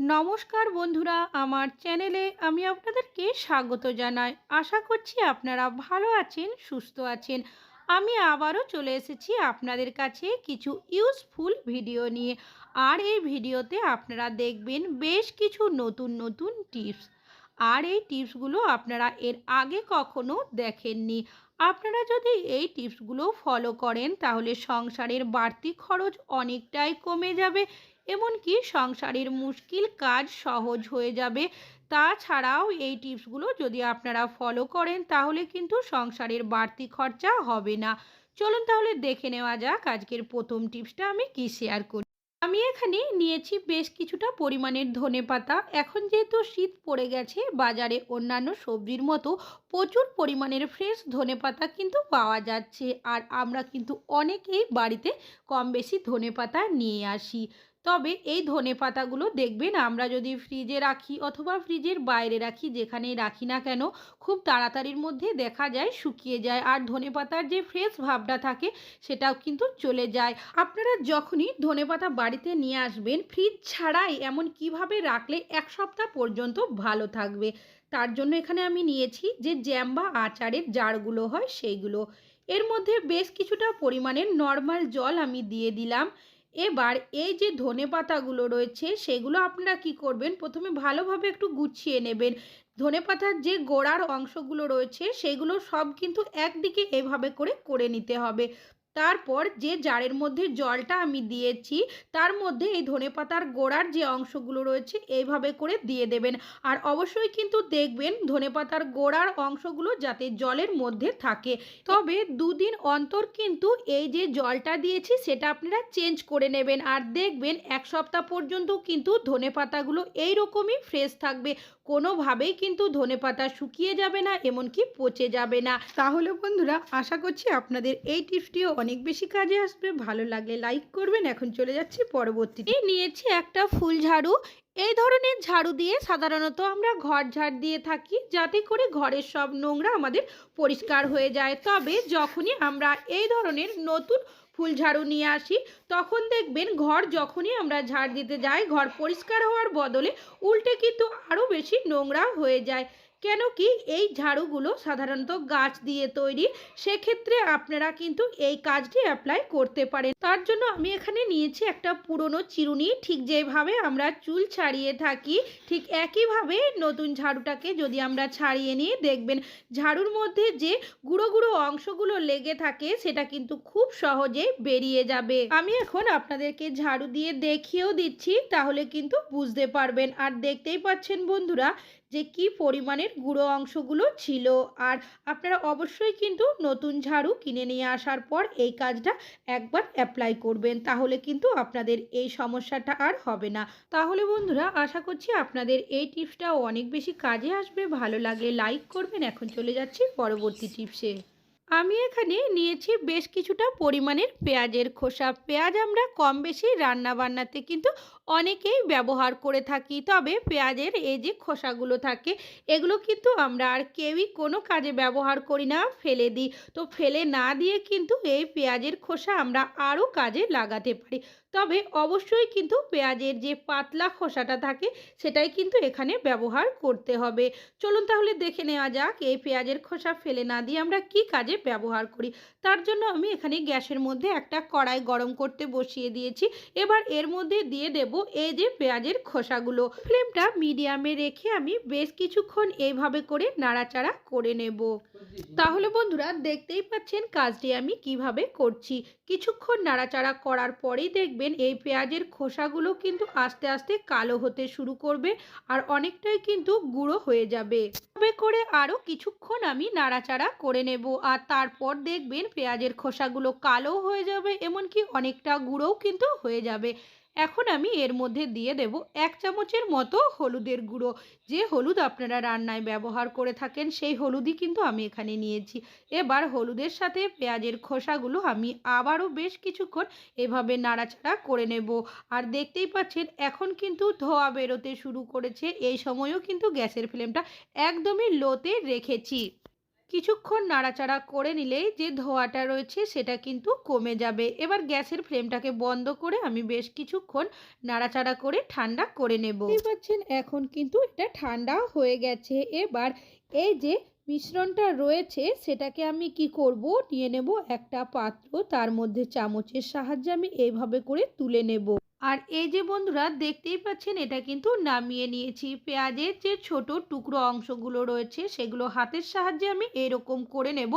নমস্কার বন্ধুরা, আমার চ্যানেলে আমি আপনাদেরকে স্বাগত জানাই। আশা করছি আপনারা ভালো আছেন, সুস্থ আছেন। আমি আবারও চলে এসেছি আপনাদের কাছে কিছু ইউজফুল ভিডিও নিয়ে। আর এই ভিডিওতে আপনারা দেখবেন বেশ কিছু নতুন নতুন টিপস আর এই টিপসগুলো আপনারা এর আগে কখনো দেখেননি। আপনারা যদি এই টিপসগুলো ফলো করেন, তাহলে সংসারের বাড়তি খরচ অনেকটাই কমে যাবে। এমনকি সংসারের মুশকিল কাজ সহজ হয়ে যাবে। তাছাড়াও এই টিপসগুলো যদি আপনারা ফলো করেন, তাহলে কিন্তু সংসারের বাড়তি খরচা হবে না। চলুন তাহলে দেখে নেওয়া যাক আজকের প্রথম টিপসটা আমি কি শেয়ার করি। আমি এখানে নিয়েছি বেশ কিছুটা পরিমাণের ধনেপাতা এখন যেহেতু শীত পড়ে গেছে, বাজারে অন্যান্য সবজির মতো প্রচুর পরিমাণের ফ্রেশ ধনেপাতা কিন্তু পাওয়া যাচ্ছে। আর আমরা কিন্তু অনেকেই বাড়িতে কম বেশি ধনেপাতা নিয়ে আসি। তবে এই ধনে পাতাগুলো দেখবেন আমরা যদি ফ্রিজে রাখি অথবা ফ্রিজের বাইরে রাখি, যেখানেই রাখি না কেন, খুব তাড়াতাড়ির মধ্যে দেখা যায় শুকিয়ে যায়। আর ধনে পাতার যে ফ্রেশ ভাবটা থাকে, সেটাও কিন্তু চলে যায়। আপনারা যখনই ধনে পাতা বাড়িতে নিয়ে আসবেন ফ্রিজ ছাড়াই এমন কীভাবে রাখলে এক সপ্তাহ পর্যন্ত ভালো থাকবে? তার জন্য এখানে আমি নিয়েছি যে জ্যাম বা আচারের জারগুলো হয়, সেইগুলো। এর মধ্যে বেশ কিছুটা পরিমাণের নর্মাল জল আমি দিয়ে দিলাম। এবার এই যে ধনে পাতাগুলো রয়েছে, সেগুলো আপনারা কি করবেন? প্রথমে ভালোভাবে একটু গুছিয়ে নেবেন। ধনে পাতার যে গোড়ার অংশগুলো রয়েছে, সেগুলো সব কিন্তু একদিকে এভাবে করে করে নিতে হবে। তারপর যে জারের মধ্যে জলটা আমি দিয়েছি, তার মধ্যে এই ধনেপাতার গোড়ার যে অংশগুলো রয়েছে, এইভাবে করে দিয়ে দেবেন। আর অবশ্যই কিন্তু দেখবেন ধনেপাতার গোড়ার অংশগুলো যাতে জলের মধ্যে থাকে। তবে দুদিন অন্তর কিন্তু এই যে জলটা দিয়েছি, সেটা আপনারা চেঞ্জ করে নেবেন। আর দেখবেন এক সপ্তাহ পর্যন্ত কিন্তু ধনেপাতাগুলো এইরকমই ফ্রেশ থাকবে। কোনোভাবেই কিন্তু ধনেপাতা শুকিয়ে যাবে না, এমনকি পচে যাবে না। তাহলে বন্ধুরা, আশা করছি আপনাদের এই টিপসটিও অনেক বেশি কাজে আসবে, ভালো লাগলে লাইক করবেন। এখন চলে যাচ্ছি পরবর্তীতে নিয়েছি একটা ফুল ঝাড়ু। এই ধরনের ঝাড়ু দিয়ে সাধারণত আমরা ঘর ঝাড় দিয়ে থাকি, যাতে করে ঘরের সব নোংরা আমাদের পরিষ্কার হয়ে যায়। তবে যখনই আমরা এই ধরনের নতুন ফুল ঝাড়ু নিয়ে আসি, তখন দেখবেন ঘর যখনই আমরা ঝাড় দিতে যাই, ঘর পরিষ্কার হওয়ার বদলে উল্টে কিন্তু আরও বেশি নোংরা হয়ে যায়। কেন কি এই ঝাড়ুগুলো সাধারণত গাছ দিয়ে তৈরি? সেক্ষেত্রে আপনারা কিন্তু এই কাজটি অ্যাপ্লাই করতে পারেন। তার জন্য আমি এখানে নিয়েছি একটা পুরনো চিরুনি। ঠিক যেভাবে আমরা চুল ছাড়িয়ে থাকি, ঠিক একইভাবে নতুন ঝাড়ুটাকে যদি আমরা ছাড়িয়ে নিয়ে দেখবেন ঝাড়ুর মধ্যে যে গুঁড়ো গুঁড়ো অংশগুলো লেগে থাকে, সেটা কিন্তু খুব সহজে বেরিয়ে যাবে। আমি এখন আপনাদেরকে ঝাড়ু দিয়ে দেখিয়েও দিচ্ছি, তাহলে কিন্তু বুঝতে পারবেন। আর দেখতেই পাচ্ছেন বন্ধুরা যে কি পরিমাণের গুঁড়ো অংশগুলো ছিল। আর আপনারা অবশ্যই কিন্তু নতুন ঝাড়ু কিনে নিয়ে আসার পর এই কাজটা একবার অ্যাপ্লাই করবেন, তাহলে কিন্তু আপনাদের এই সমস্যাটা আর হবে না। তাহলে বন্ধুরা, আশা করছি আপনাদের এই টিপসটাও অনেক বেশি কাজে আসবে। ভালো লাগলে লাইক করবেন। এখন চলে যাচ্ছি পরবর্তী টিপসে। আমি এখানে নিয়েছি বেশ কিছুটা পরিমাণের পেঁয়াজের খোসা। পেঁয়াজ আমরা কম বেশি রান্না বান্নাতে কিন্তু অনেকেই ব্যবহার করে থাকি, তবে পেঁয়াজের এই যে খোসাগুলো থাকে, এগুলো কিন্তু আমরা আর কেউই কোনো কাজে ব্যবহার করি না, ফেলে দিই। তো ফেলে না দিয়ে কিন্তু এই পেঁয়াজের খোসা আমরা আরও কাজে লাগাতে পারি। তবে অবশ্যই কিন্তু পেঁয়াজের যে পাতলা খোসাটা থাকে, সেটাই কিন্তু এখানে ব্যবহার করতে হবে। চলুন তাহলে দেখে নেওয়া যাক, এই পেঁয়াজের খোসা ফেলে না দিয়ে আমরা কি কাজে ব্যবহার করি। তার জন্য আমি এখানে গ্যাসের মধ্যে একটা কড়াই গরম করতে বসিয়ে দিয়েছি। এবার এর মধ্যে দিয়ে দেব এই যে পেঁয়াজের খোসাগুলো, ফ্লেমটা মিডিয়ামে রেখে আমি বেশ কিছুক্ষণ এইভাবে করে নাড়াচাড়া করে নেব। তাহলে বন্ধুরা দেখতেই পাচ্ছেন কাজটি আমি কীভাবে করছি। কিছুক্ষণ নাড়াচাড়া করার পরেই দেখবেন এই পেঁয়াজের খোসাগুলো কিন্তু আস্তে আস্তে কালো হতে শুরু করবে আর অনেকটাই কিন্তু গুঁড়ো হয়ে যাবে। তবে করে আরও কিছুক্ষণ আমি নাড়াচাড়া করে নেব আর তারপর দেখবেন পেঁয়াজের খোসাগুলো কালো হয়ে যাবে, এমনকি অনেকটা গুঁড়োও কিন্তু হয়ে যাবে। এখন আমি এর মধ্যে দিয়ে দেব এক চামচের মতো হলুদের গুঁড়ো। যে হলুদ আপনারা রান্নায় ব্যবহার করে থাকেন, সেই হলুদই কিন্তু আমি এখানে নিয়েছি। এবার হলুদের সাথে পেঁয়াজের খোসাগুলো আমি আবারও বেশ কিছুক্ষণ এভাবে নাড়াচাড়া করে নেব। আর দেখতেই পাচ্ছেন, এখন কিন্তু ধোয়া বেরোতে শুরু করেছে। এই সময়ও কিন্তু গ্যাসের ফ্লেমটা একদমই লোতে রেখেছি। কিছুক্ষণ নাড়াচাড়া করে নিলেই যে ধোঁয়াটা রয়েছে সেটা কিন্তু কমে যাবে। এবার গ্যাসের ফ্লেমটাকে বন্ধ করে আমি বেশ কিছুক্ষণ নাড়াচাড়া করে ঠান্ডা করে নেব। পাচ্ছেন, এখন কিন্তু এটা ঠান্ডা হয়ে গেছে। এবার এই যে মিশ্রণটা রয়েছে সেটাকে আমি কি করব? নিয়ে নেব একটা পাত্র, তার মধ্যে চামচের সাহায্যে আমি এইভাবে করে তুলে নেব। আর এই যে বন্ধুরা, দেখতেই পাচ্ছেন এটা কিন্তু নামিয়ে নিয়েছি। পেঁয়াজের যে ছোট টুকরো অংশগুলো রয়েছে, সেগুলো হাতের সাহায্যে আমি এরকম করে নেব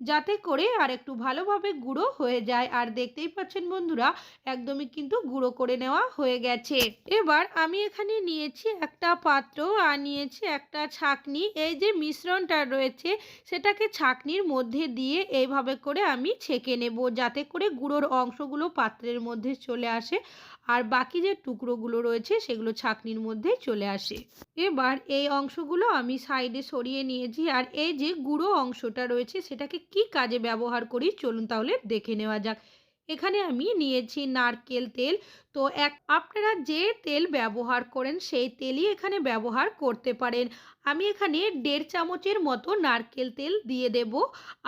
যাতে করে আর একটু ভালোভাবে গুঁড়ো হয়ে যায়। আর দেখতেই পাচ্ছেন বন্ধুরা, একদমই কিন্তু গুঁড়ো করে নেওয়া হয়ে গেছে। এবার আমি এখানে নিয়েছি একটা পাত্র আর নিয়েছি একটা ছাকনি। এই যে মিশ্রণটা রয়েছে, সেটাকে ছাকনির মধ্যে দিয়ে এইভাবে করে আমি ছেঁকে নেব যাতে করে গুঁড়োর অংশগুলো পাত্রের মধ্যে চলে আসে। আর বাকি যে টুকরোগুলো রয়েছে সেগুলো ছাকনির মধ্যে চলে আসে। এবার এই অংশগুলো আমি সাইডে সরিয়ে নিয়েছি আর এই যে গুঁড়ো অংশটা রয়েছে সেটাকে কি কাজে ব্যবহার করি চলুন তাহলে দেখে নেওয়া যাক। এখানে আমি নিয়েছি নারকেল তেল। তো এক, আপনারা যে তেল ব্যবহার করেন সেই তেলই এখানে ব্যবহার করতে পারেন। আমি এখানে দেড় চামচের মতো নারকেল তেল দিয়ে দেব।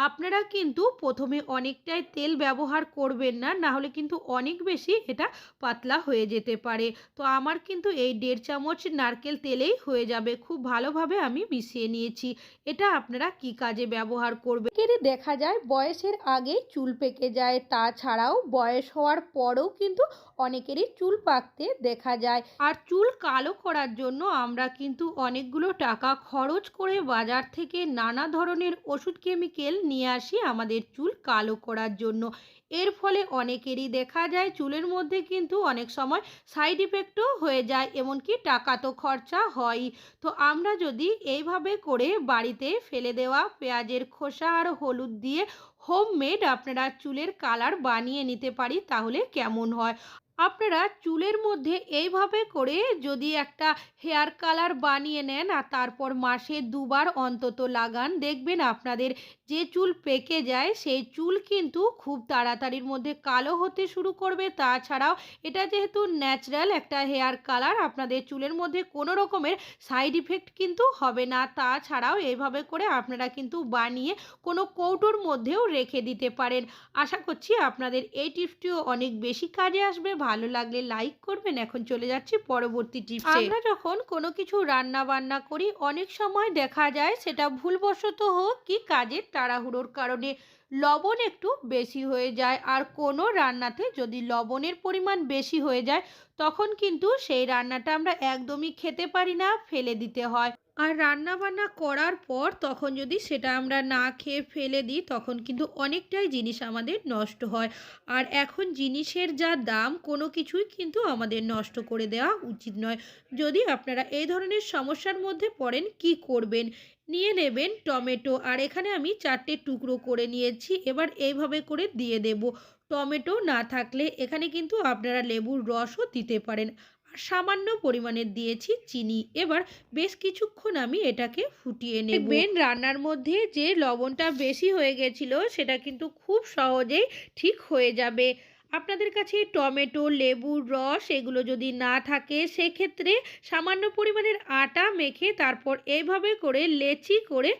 আপনারা কিন্তু প্রথমে অনেকটাই তেল ব্যবহার করবেন না না হলে কিন্তু অনেক বেশি এটা পাতলা হয়ে যেতে পারে। তো আমার কিন্তু এই দেড় চামচ নারকেল তেলেই হয়ে যাবে। খুব ভালোভাবে আমি মিশিয়ে নিয়েছি। এটা আপনারা কি কাজে ব্যবহার করবেন? এর দেখা যায় বয়সের আগেই চুল পেকে যায়। তাছাড়াও বয়স হওয়ার পরেও কিন্তু অনেকেরই চুল পাকতে দেখা যায়। আর চুল কালো করার জন্য আমরা কিন্তু অনেকগুলো টাকা খরচ করে বাজার থেকে নানা ধরনের ওষুধ কেমিক্যাল নিয়ে আসি আমাদের চুল কালো করার জন্য। এর ফলে অনেকেরই দেখা যায় চুলের মধ্যে কিন্তু অনেক সময় সাইড ইফেক্টও হয়ে যায়, এমনকি টাকা তো খরচা হয়ই। তো আমরা যদি এইভাবে করে বাড়িতে ফেলে দেওয়া পেঁয়াজের খোসা আর হলুদ দিয়ে হোমমেড আপনারা চুলের কালার বানিয়ে নিতে পারি, তাহলে কেমন হয়? আপনারা চুলের মধ্যে এইভাবে করে যদি একটা হেয়ার কালার বানিয়ে নেন আর তারপর মাসে দুবার অন্তত লাগান, দেখবেন আপনাদের যে চুল পেকে যায়, সেই চুল কিন্তু খুব তাড়াতাড়ির মধ্যে কালো হতে শুরু করবে। তাছাড়াও এটা যেহেতু ন্যাচারাল একটা হেয়ার কালার আপনাদের চুলের মধ্যে কোনো রকমের সাইড ইফেক্ট কিন্তু হবে না। তাছাড়াও এইভাবে করে আপনারা কিন্তু বানিয়ে কোনো কৌটোর মধ্যেও রেখে দিতে পারেন। আশা করছি আপনাদের এই টিপসটিও অনেক বেশি কাজে আসবে। ভালো লাগলে লাইক করবেন। এখন চলে যাচ্ছি পরবর্তী টিপসে। আমরা যখন কোনো কিছু রান্না বান্না করি, অনেক সময় দেখা যায় সেটা ভুলবশত হোক, কি কাজের তাড়াহুড়োর কারণে লবণ একটু বেশি হয়ে যায়। আর কোনো রান্নাতে যদি লবণের পরিমাণ বেশি হয়ে যায়, তখন কিন্তু সেই রান্নাটা আমরা একদমই খেতে পারি না, ফেলে দিতে হয়। আর রান্না বান্না করার পর তখন যদি সেটা আমরা না খেয়ে ফেলে দিই, তখন কিন্তু অনেকটাই জিনিস আমাদের নষ্ট হয়। আর এখন জিনিসের যা দাম, কোনো কিছুই কিন্তু আমাদের নষ্ট করে দেওয়া উচিত নয়। যদি আপনারা এই ধরনের সমস্যার মধ্যে পড়েন, কি করবেন? নিয়ে নেবেন টমেটো। আর এখানে আমি চারটে টুকরো করে নিয়েছি, এবার এইভাবে করে দিয়ে দেব। টমেটো না থাকলে এখানে কিন্তু আপনারা লেবুর রসও দিতে পারেন। আর সামান্য পরিমাণে দিয়েছি চিনি। এবার বেশ কিছুক্ষণ আমি এটাকে ফুটিয়ে নেবেন রান্নার মধ্যে যে লবণটা বেশি হয়ে গেছিল, সেটা কিন্তু খুব সহজেই ঠিক হয়ে যাবে। আপনাদের কাছে টমেটো, লেবুর রস এগুলো যদি না থাকে, সেক্ষেত্রে সামান্য পরিমাণের আটা মেখে তারপর এইভাবে করে লেচি করে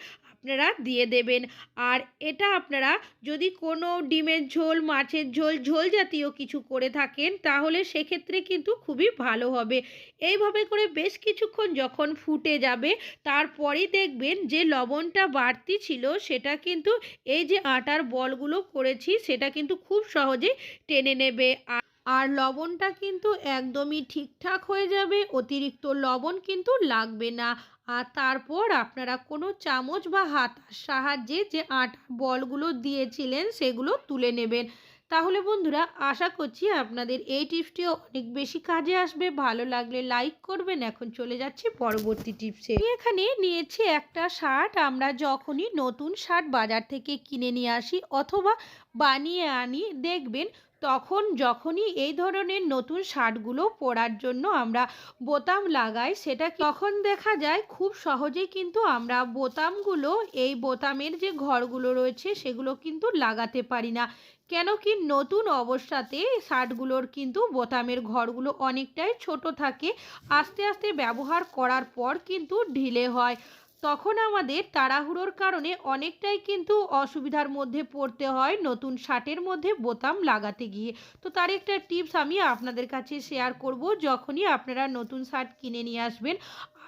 আপনারা দিয়ে দেবেন। আর এটা আপনারা যদি কোনো ডিমের ঝোল, মাছের ঝোল ঝোল জাতীয় কিছু করে থাকেন, তাহলে সেক্ষেত্রে কিন্তু খুবই ভালো হবে। এইভাবে করে বেশ কিছুক্ষণ যখন ফুটে যাবে, তারপরেই দেখবেন যে লবণটা বাড়তি ছিল, সেটা কিন্তু এই যে আটার বলগুলো করেছি, সেটা কিন্তু খুব সহজেই টেনে নেবে। আর আর লবণটা কিন্তু একদমই ঠিকঠাক হয়ে যাবে, অতিরিক্ত লবণ কিন্তু লাগবে না। আর তারপর আপনারা কোনো চামচ বা হাতার সাহায্যে যে আটার বলগুলো দিয়েছিলেন সেগুলো তুলে নেবেন। তাহলে বন্ধুরা, আশা করছি আপনাদের এই টিপসটিও অনেক বেশি কাজে আসবে। ভালো লাগলে লাইক করবেন। এখন চলে যাচ্ছি পরবর্তী টিপসে। এখানে নিয়েছি একটা শার্ট। আমরা যখনই নতুন শার্ট বাজার থেকে কিনে নিয়ে আসি অথবা বানিয়ে আনি, দেখবেন তখন যখনই এই ধরনের নতুন শার্টগুলো পরার জন্য আমরা বোতাম লাগাই, সেটা তখন দেখা যায় খুব সহজেই কিন্তু আমরা বোতামগুলো, এই বোতামের যে ঘরগুলো রয়েছে সেগুলো কিন্তু লাগাতে পারি না। কেন কি নতুন অবস্থাতে শার্টগুলোর কিন্তু বোতামের ঘরগুলো অনেকটাই ছোট থাকে, আস্তে আস্তে ব্যবহার করার পর কিন্তু ঢিলে হয়। তখন আমাদের তাড়াহুড়োর কারণে অনেকটাই কিন্তু অসুবিধার মধ্যে পড়তে হয়, নতুন শার্টের মধ্যে বোতাম লাগাতে গিয়ে। তো তার একটা টিপস আমি আপনাদের কাছে শেয়ার করব, যখনই আপনারা নতুন শার্ট কিনে নিয়ে আসবেন।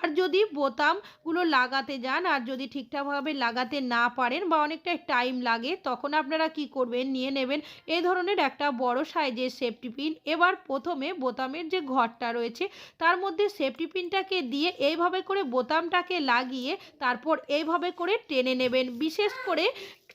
আর যদি বোতামগুলো লাগাতে যান আর যদি ঠিকঠাকভাবে লাগাতে না পারেন বা অনেকটা টাইম লাগে, তখন আপনারা কি করবেন? নিয়ে নেবেন এই ধরনের একটা বড় সাইজের সেফটি পিন এবার প্রথমে বোতামের যে ঘরটা রয়েছে, তার মধ্যে সেফটি পিনটাকে দিয়ে এইভাবে করে বোতামটাকে লাগিয়ে তারপর এইভাবে করে টেনে নেবেন। বিশেষ করে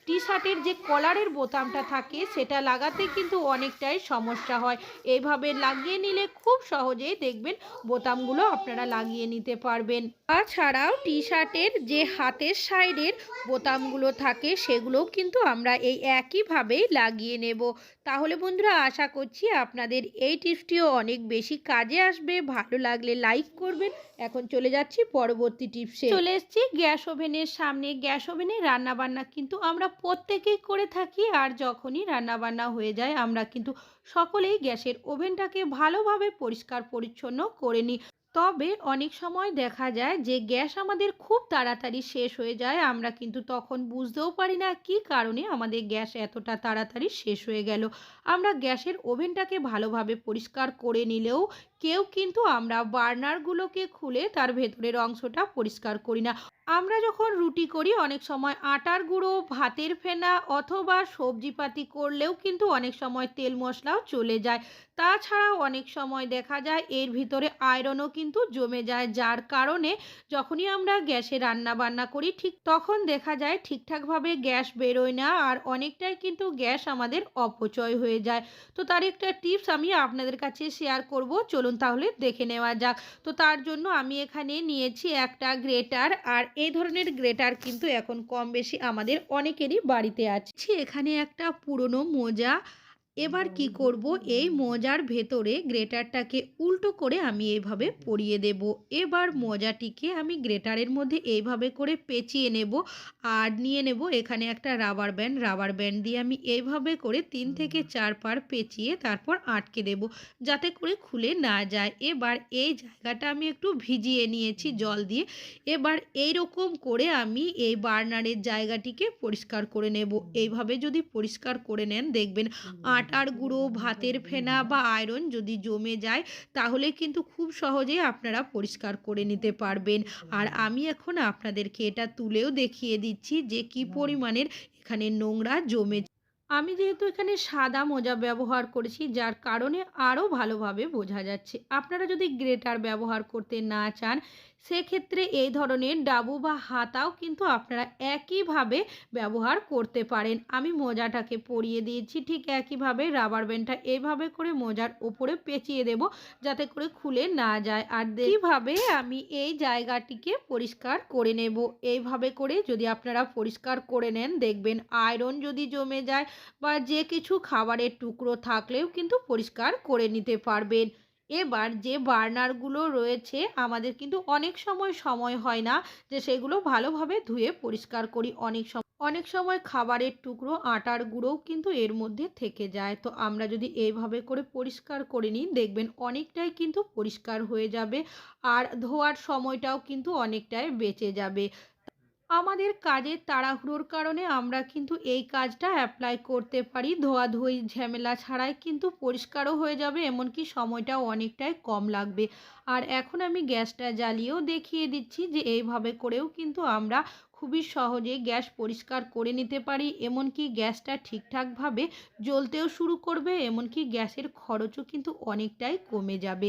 টি শার্টের যে কলারের বোতামটা থাকে, সেটা লাগাতে কিন্তু অনেকটাই সমস্যা হয়। এইভাবে লাগিয়ে নিলে খুব সহজেই দেখবেন বোতামগুলো আপনারা লাগিয়ে নিতে পারবেন। তাছাড়াও টি শার্টের যে হাতের সাইডের বোতামগুলো থাকে, সেগুলোও কিন্তু আমরা এই একইভাবেই লাগিয়ে নেব। তাহলে বন্ধুরা আশা করছি আপনাদের এই টিপসটিও অনেক বেশি কাজে আসবে, ভালো লাগলে লাইক করবেন। এখন চলে যাচ্ছি পরবর্তী টিপসে। চলে এসেছি গ্যাস ওভেনের সামনে। গ্যাস ওভেনে রান্নাবান্না কিন্তু আমরা প্রত্যেকেই করে থাকি আর যখনই রান্নাবান্না হয়ে যায়, আমরা কিন্তু সকলেই গ্যাসের ওভেনটাকে ভালোভাবে পরিষ্কার পরিচ্ছন্ন করে নিই। তবে অনেক সময় দেখা যায় যে গ্যাস আমাদের খুব তাড়াতাড়ি শেষ হয়ে যায়। আমরা কিন্তু তখন বুঝতেও পারি না কি কারণে আমাদের গ্যাস এতটা তাড়াতাড়ি শেষ হয়ে গেল। আমরা গ্যাসের ওভেনটাকে ভালোভাবে পরিষ্কার করে নিলেও কেউ কিন্তু আমরা বার্নারগুলোকে খুলে তার ভেতরের অংশটা পরিষ্কার করি না। আমরা যখন রুটি করি, অনেক সময় আটার গুঁড়ো, ভাতের ফেনা অথবা সবজিপাতি করলেও কিন্তু অনেক সময় তেল মশলাও চলে যায়। তাছাড়াও অনেক সময় দেখা যায় এর ভিতরে আয়রনও কিন্তু জমে যায়, যার কারণে যখনই আমরা গ্যাসে রান্না বান্না করি, ঠিক তখন দেখা যায় ঠিকঠাকভাবে গ্যাস বেরোয় না আর অনেকটাই কিন্তু গ্যাস আমাদের অপচয় হয়ে যায়। তো তার একটা টিপস আমি আপনাদের কাছে শেয়ার করব। চলুন তাহলে দেখে নেওয়া যাক। তো তার জন্য আমি এখানে নিয়েছি একটা গ্রেটার আর এই ধরনের গ্রেটার কিন্তু এখন কম বেশি আমাদের অনেকেরই বাড়িতে আছে। এখানে একটা পুরনো মোজা এবার কি করব? এই মোজার ভেতরে গ্রেটারটাকে উল্টো করে আমি এইভাবে পরিয়ে দেব। এবার মোজাটিকে আমি গ্রেটারের মধ্যে এইভাবে করে পেঁচিয়ে নেব আর নিয়ে নেব এখানে একটা রাবার ব্যান্ড। রাবার ব্যান্ড দিয়ে আমি এইভাবে করে তিন থেকে চার পার পেঁচিয়ে তারপর আটকে দেব যাতে করে খুলে না যায়। এবার এই জায়গাটা আমি একটু ভিজিয়ে নিয়েছি জল দিয়ে। এবার এই রকম করে আমি এই বার্নারের জায়গাটিকে পরিষ্কার করে নেব। এইভাবে যদি পরিষ্কার করে নেন দেখবেন আটার গুঁড়ো, ভাতের ফেনা বা আয়রন যদি জমে যায়, তাহলে কিন্তু খুব সহজেই আপনারা পরিষ্কার করে নিতে পারবেন। আর আমি এখন আপনাদেরকে এটা তুলেও দেখিয়ে দিচ্ছি যে কি পরিমাণের এখানে নোংরা জমে আমি যেহেতু এখানে সাদা মোজা ব্যবহার করেছি, যার কারণে আরও ভালোভাবে বোঝা যাচ্ছে। আপনারা যদি গ্রেটার ব্যবহার করতে না চান সেক্ষেত্রে এই ধরনের ডাবু বা হাতাও কিন্তু আপনারা একইভাবে ব্যবহার করতে পারেন। আমি মোজাটাকে পরিয়ে দিয়েছি, ঠিক একইভাবে রাবার ব্যান্ডটা এইভাবে করে মোজার ওপরে পেঁচিয়ে দেব যাতে করে খুলে না যায়। আর এইভাবে আমি এই জায়গাটিকে পরিষ্কার করে নেব। এইভাবে করে যদি আপনারা পরিষ্কার করে নেন, দেখবেন আয়রন যদি জমে যায় বা যে কিছু খাবারের টুকরো থাকলেও কিন্তু পরিষ্কার করে নিতে পারবেন। এবার যে বার্নারগুলো রয়েছে, আমাদের কিন্তু অনেক সময় সময় হয় না যে সেগুলো ভালোভাবে ধুয়ে পরিষ্কার করি। অনেক সময় অনেক সময় খাবারের টুকরো, আটার গুঁড়োও কিন্তু এর মধ্যে থেকে যায়। তো আমরা যদি এইভাবে করে পরিষ্কার করে নিই, দেখবেন অনেকটাই কিন্তু পরিষ্কার হয়ে যাবে। আর ধোয়ার সময়টাও কিন্তু অনেকটাই বেঁচে যাবে। আমাদের কাজের তাড়াহুড়োর কারণে আমরা কিন্তু এই কাজটা অ্যাপ্লাই করতে পারি। ধোয়াধুয়ি ঝামেলা ছাড়াই কিন্তু পরিষ্কারও হয়ে যাবে, এমনকি সময়টাও অনেকটাই কম লাগবে। আর এখন আমি গ্যাসটা জ্বালিয়েও দেখিয়ে দিচ্ছি যে এইভাবে করেও কিন্তু আমরা খুবই সহজে গ্যাস পরিষ্কার করে নিতে পারি। এমনকি গ্যাসটা ঠিকঠাকভাবে জ্বলতেও শুরু করবে, এমনকি গ্যাসের খরচও কিন্তু অনেকটাই কমে যাবে।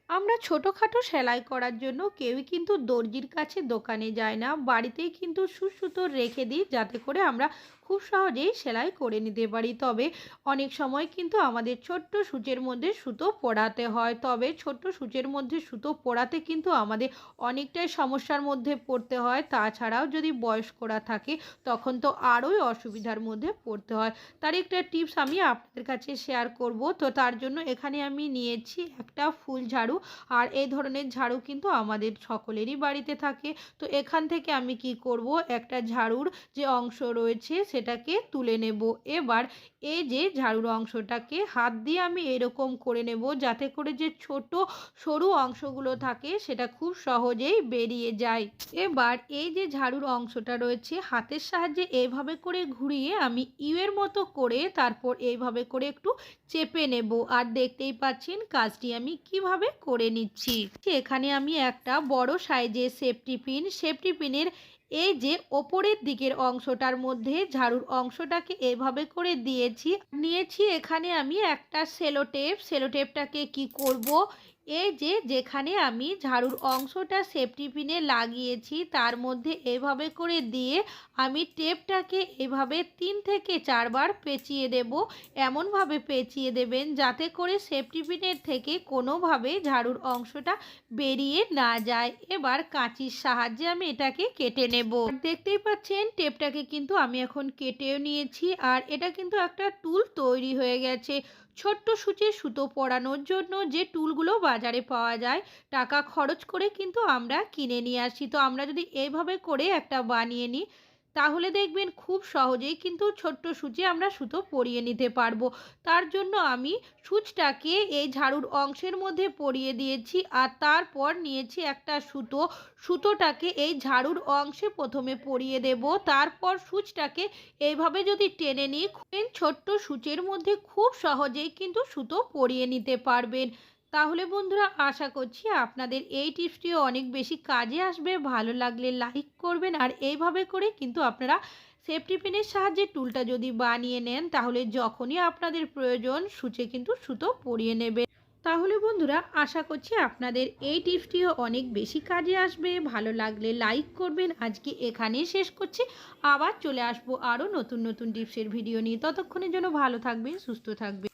আমরা ছোটোখাটো সেলাই করার জন্য কেউই কিন্তু দর্জির কাছে দোকানে যায় না। বাড়িতেই কিন্তু সুসুতো রেখে দিই যাতে করে আমরা খুব সহজেই সেলাই করে নিতে পারি। তবে অনেক সময় কিন্তু আমাদের ছোট্ট সূচের মধ্যে সুতো পড়াতে হয়। তবে ছোট্ট সূচের মধ্যে সুতো পড়াতে কিন্তু আমাদের অনেকটাই সমস্যার মধ্যে পড়তে হয়। তাছাড়াও যদি বয়স্করা থাকে তখন তো আরোই অসুবিধার মধ্যে পড়তে হয়। তার একটা টিপস আমি আপনাদের কাছে শেয়ার করব। তো তার জন্য এখানে আমি নিয়েছি একটা ফুল ঝাড়ু। আর এই ধরনের ঝাড়ু কিন্তু আমাদের সকলেরই বাড়িতে থাকে। তো এখান থেকে আমি কি করব? একটা ঝাড়ুর যে অংশ রয়েছে সেটাকে তুলে নেব। এবার এই যে ঝাড়ুর অংশটাকে হাত দিয়ে আমি এরকম করে নেব যাতে করে যে ছোট সরু অংশগুলো থাকে সেটা খুব সহজেই বেরিয়ে যায়। এবার এই যে ঝাড়ুর অংশটা রয়েছে হাতের সাহায্যে এইভাবে করে ঘুরিয়ে আমি ইউয়ের মতো করে তারপর এইভাবে করে একটু চেপে নেব। আর দেখতেই পাচ্ছেন কাজটি আমি কীভাবে করে নিচ্ছি। এখানে আমি একটা বড় সাইজের সেফটি পিন সেফটি পিনের এই যে ওপরের দিকের অংশটার মধ্যে ঝাড়ুর অংশটাকে এভাবে করে দিয়েছি। নিয়েছি এখানে আমি একটা সেলোটেপ। সেলোটেপটাকে সেলো টেপটাকে কি করব? এই যে যেখানে আমি ঝাড়ুর অংশটা সেফটি পিনে লাগিয়েছি, তার মধ্যে এভাবে করে দিয়ে আমি টেপটাকে এভাবে তিন থেকে চারবার পেঁচিয়ে দেব। এমনভাবে পেঁচিয়ে দেবেন যাতে করে সেফটি পিনের থেকে কোনোভাবে ঝাড়ুর অংশটা বেরিয়ে না যায়। এবার কাঁচির সাহায্যে আমি এটাকে কেটে নেব। দেখতেই পাচ্ছেন টেপটাকে কিন্তু আমি এখন কেটেও নিয়েছি। আর এটা কিন্তু একটা টুল তৈরি হয়ে গেছে। ছোট্ট সূচে সুতো পরানোর জন্য যে টুলগুলো বাজারে পাওয়া যায়, টাকা খরচ করে কিন্তু আমরা কিনে নিয়ে আসি। তো আমরা যদি এইভাবে করে একটা বানিয়ে নিই তাহলে দেখবেন খুব সহজেই কিন্তু ছোট্ট সূচে আমরা সুতো পরিয়ে নিতে পারব। তার জন্য আমি সূচটাকে এই ঝাড়ুর অংশের মধ্যে পরিয়ে দিয়েছি আর তারপর নিয়েছি একটা সুতো। সুতোটাকে এই ঝাড়ুর অংশে প্রথমে পরিয়ে দেব। তারপর সূচটাকে এইভাবে যদি টেনে নিই ছোট্ট সূচের মধ্যে খুব সহজেই কিন্তু সুতো পরিয়ে নিতে পারবেন। তাহলে বন্ধুরা আশা করছি আপনাদের এই টিপসটিও অনেক বেশি কাজে আসবে, ভালো লাগলে লাইক করবেন আর এইভাবে করে কিন্তু আপনারা সেফটি পিনের সাহায্যে টুলটা যদি বানিয়ে নেন তাহলে যখনই আপনাদের প্রয়োজন সূচে কিন্তু সুতো পরিয়ে নেবে। তাহলে বন্ধুরা আশা করছি আপনাদের এই টিপসটিও অনেক বেশি কাজে আসবে, ভালো লাগলে লাইক করবেন। আজকে এখানেই শেষ করছি। আবার চলে আসব আরও নতুন নতুন টিপসের ভিডিও নিয়ে। ততক্ষণের জন্য ভালো থাকবেন, সুস্থ থাকবেন।